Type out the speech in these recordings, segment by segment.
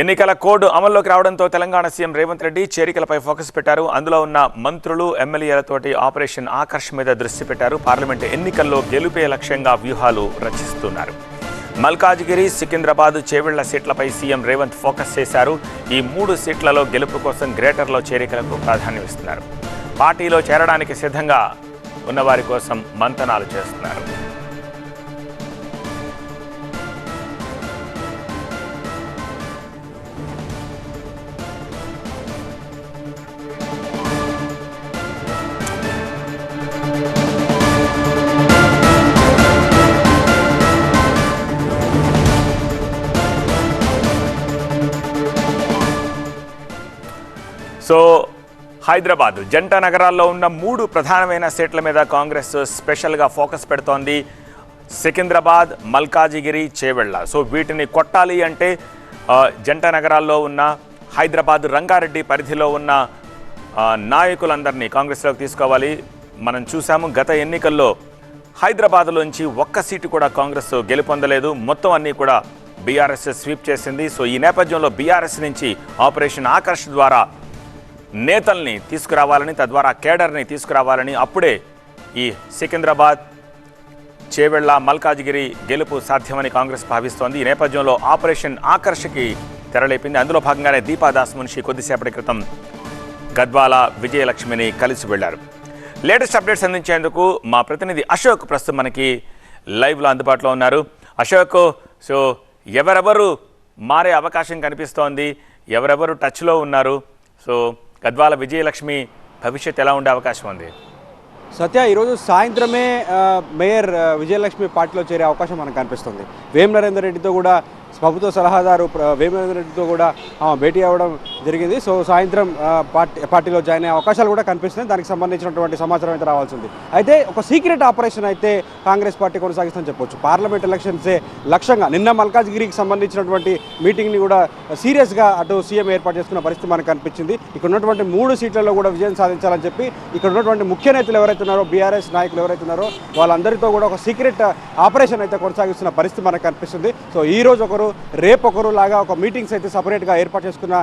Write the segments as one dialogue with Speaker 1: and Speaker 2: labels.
Speaker 1: ఎన్నికల కోడ్ అమల్లోకి రావడంతో తెలంగాణ సీఎం రేవంత్ రెడ్డి చేరికలపై ఫోకస్ పెట్టారు. అందులో ఉన్న మంత్రులు ఎమ్మెల్యేలతోటి ఆపరేషన్ ఆకర్ష్ మీద దృష్టి పెట్టారు. పార్లమెంటు ఎన్నికల్లో గెలుపే లక్ష్యంగా వ్యూహాలు రచిస్తున్నారు. మల్కాజ్గిరి సికింద్రాబాద్ చేవెళ్ళ సీట్లపై సీఎం రేవంత్ ఫోకస్ చేశారు. ఈ మూడు సీట్లలో గెలుపు కోసం గ్రేటర్లో చేరికలకు ప్రాధాన్యం ఇస్తున్నారు. పార్టీలో చేరడానికి సిద్ధంగా ఉన్నవారి కోసం మంతనాలు చేస్తున్నారు. హైదరాబాద్. జంట నగరాల్లో ఉన్న మూడు ప్రధానమైన సీట్ల మీద కాంగ్రెస్ స్పెషల్గా ఫోకస్ పెడుతోంది సికింద్రాబాద్ మల్కాజిగిరి చేవెళ్ళ. సో వీటిని కొట్టాలి అంటే జంట నగరాల్లో ఉన్న హైదరాబాద్ రంగారెడ్డి పరిధిలో ఉన్న నాయకులందరినీ కాంగ్రెస్లోకి తీసుకోవాలి. మనం చూసాము గత ఎన్నికల్లో హైదరాబాద్లోంచి ఒక్క సీటు కూడా కాంగ్రెస్ గెలుపొందలేదు. మొత్తం అన్నీ కూడా బీఆర్ఎస్ స్వీప్ చేసింది. సో ఈ నేపథ్యంలో బీఆర్ఎస్ నుంచి ఆపరేషన్ ఆకర్ష్ ద్వారా నేతల్ని తీసుకురావాలని తద్వారా కేడర్ని తీసుకురావాలని అప్పుడే ఈ సికింద్రాబాద్ చేవెళ్ళ మల్కాజ్గిరి గెలుపు సాధ్యమని కాంగ్రెస్ భావిస్తోంది. ఈ నేపథ్యంలో ఆపరేషన్ ఆకర్షకి తెరలేపింది. అందులో భాగంగానే దీపాదాస్ మున్షి కొద్దిసేపటి క్రితం గద్వాల విజయలక్ష్మిని కలిసి వెళ్ళారు. లేటెస్ట్ అప్డేట్స్ అందించేందుకు మా ప్రతినిధి అశోక్ ప్రస్తుతం మనకి లైవ్లో అందుబాటులో ఉన్నారు. అశోక్ సో ఎవరెవరు మారే అవకాశం కనిపిస్తోంది? ఎవరెవరు టచ్లో ఉన్నారు? సో గద్వాల విజయలక్ష్మి భవిష్యత్ ఎలా ఉండే అవకాశం ఉంది?
Speaker 2: సత్య ఈరోజు సాయంత్రమే మేయర్ విజయలక్ష్మి పార్టీలో చేరే అవకాశం మనకు కనిపిస్తుంది. వేం నరేందర్ రెడ్డితో కూడా ప్రభుత్వ సలహాదారు వేమ నరేందర్ రెడ్డితో కూడా ఆమె భేటీ అవ్వడం జరిగింది. సో సాయంత్రం పార్టీ పార్టీలో జాయిన్ అయ్యే అవకాశాలు కూడా కనిపిస్తున్నాయి. దానికి సంబంధించినటువంటి సమాచారం అయితే రావాల్సింది అయితే ఒక సీక్రెట్ ఆపరేషన్ అయితే కాంగ్రెస్ పార్టీ కొనసాగిస్తుందని చెప్పొచ్చు. పార్లమెంట్ ఎలక్షన్సే లక్ష్యంగా నిన్న మల్కాజ్గిరికి సంబంధించినటువంటి మీటింగ్ని కూడా సీరియస్గా అటు సీఎం ఏర్పాటు చేసుకున్న పరిస్థితి మనకు కనిపించింది. ఇక్కడ ఉన్నటువంటి మూడు సీట్లలో కూడా విజయం సాధించాలని చెప్పి ఇక్కడ ఉన్నటువంటి ముఖ్య నేతలు ఎవరైతే ఉన్నారో బీఆర్ఎస్ నాయకులు ఎవరైతే ఉన్నారో వాళ్ళందరితో కూడా ఒక సీక్రెట్ ఆపరేషన్ అయితే కొనసాగిస్తున్న పరిస్థితి మనకు కనిపిస్తుంది. సో ఈ రోజు ఒకరు రేపు ఒకరు లాగా ఒక మీటింగ్స్ అయితే సపరేట్గా ఏర్పాటు చేసుకున్న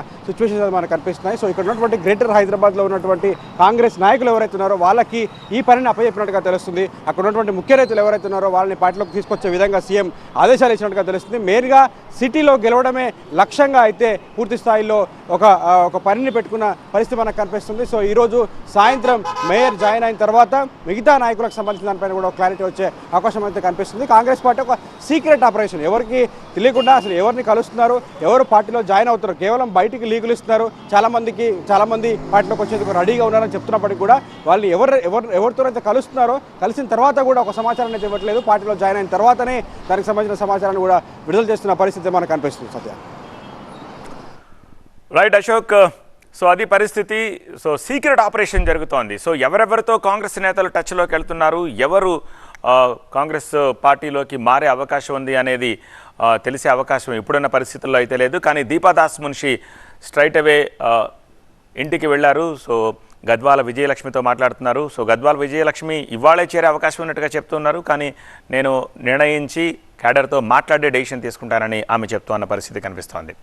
Speaker 2: సిచ్యువేషన్స్ మనకు కనిపిస్తున్నాయి. సో ఇక్కడ ఉన్నటువంటి గ్రేటర్ హైదరాబాద్లో ఉన్నటువంటి కాంగ్రెస్ నాయకులు ఎవరైతే ఉన్నారో వాళ్ళకి ఈ పనిని అప్పచెప్పినట్టుగా తెలుస్తుంది. అక్కడ ఉన్నటువంటి ముఖ్య నేతలు ఎవరైతే ఉన్నారో వాళ్ళని పార్టీలోకి తీసుకొచ్చే విధంగా సీఎం ఆదేశాలు ఇచ్చినట్టుగా తెలుస్తుంది. మెయిన్గా సిటీలో గెలవడమే లక్ష్యంగా అయితే పూర్తి స్థాయిలో ఒక ఒక పనిని పెట్టుకున్న పరిస్థితి మనకు కనిపిస్తుంది. సో ఈరోజు సాయంత్రం మేయర్ జాయిన్ అయిన తర్వాత మిగతా నాయకులకు సంబంధించిన దానిపైన కూడా క్లారిటీ వచ్చే అవకాశం అయితే కనిపిస్తుంది. కాంగ్రెస్ పార్టీ ఒక సీక్రెట్ ఆపరేషన్. ఎవరికి తెలియకుండా అసలు ఎవరిని కలుస్తున్నారు ఎవరు పార్టీలో జాయిన్ అవుతారు కేవలం బయటికి లీగులు ఇస్తున్నారు చాలామందికి చాలామంది పార్టీలోకి వచ్చేందుకు రెడీగా ఉన్నారని చెప్తున్నప్పటికీ కూడా వాళ్ళు ఎవరు ఎవరు ఎవరితోనైతే కలుస్తున్నారో కలిసిన తర్వాత కూడా ఒక సమాచారాన్ని అయితే ఇవ్వట్లేదు. పార్టీలో జాయిన్ అయిన తర్వాతనే దానికి సంబంధించిన సమాచారాన్ని కూడా విడుదల చేస్తున్న పరిస్థితి మనకు కనిపిస్తుంది సత్య.
Speaker 1: రైట్ అశోక్ సో అది పరిస్థితి. సో సీక్రెట్ ఆపరేషన్ జరుగుతోంది. సో ఎవరెవరితో కాంగ్రెస్ నేతలు టచ్లోకి వెళ్తున్నారు? ఎవరు కాంగ్రెస్ పార్టీలోకి మారే అవకాశం ఉంది అనేది తెలిసే అవకాశం ఇప్పుడున్న పరిస్థితుల్లో అయితే లేదు. కానీ దీపాదాస్ మున్షి స్ట్రైట్ అవే ఇంటికి వెళ్ళారు. సో గద్వాల విజయలక్ష్మితో మాట్లాడుతున్నారు. సో గద్వాల విజయలక్ష్మి ఇవాళే చేరే అవకాశం ఉన్నట్టుగా చెప్తున్నారు. కానీ నేను నిర్ణయించి క్యాడర్తో మాట్లాడే డెసిషన్ తీసుకుంటానని ఆమె చెప్తున్న పరిస్థితి కనిపిస్తోంది.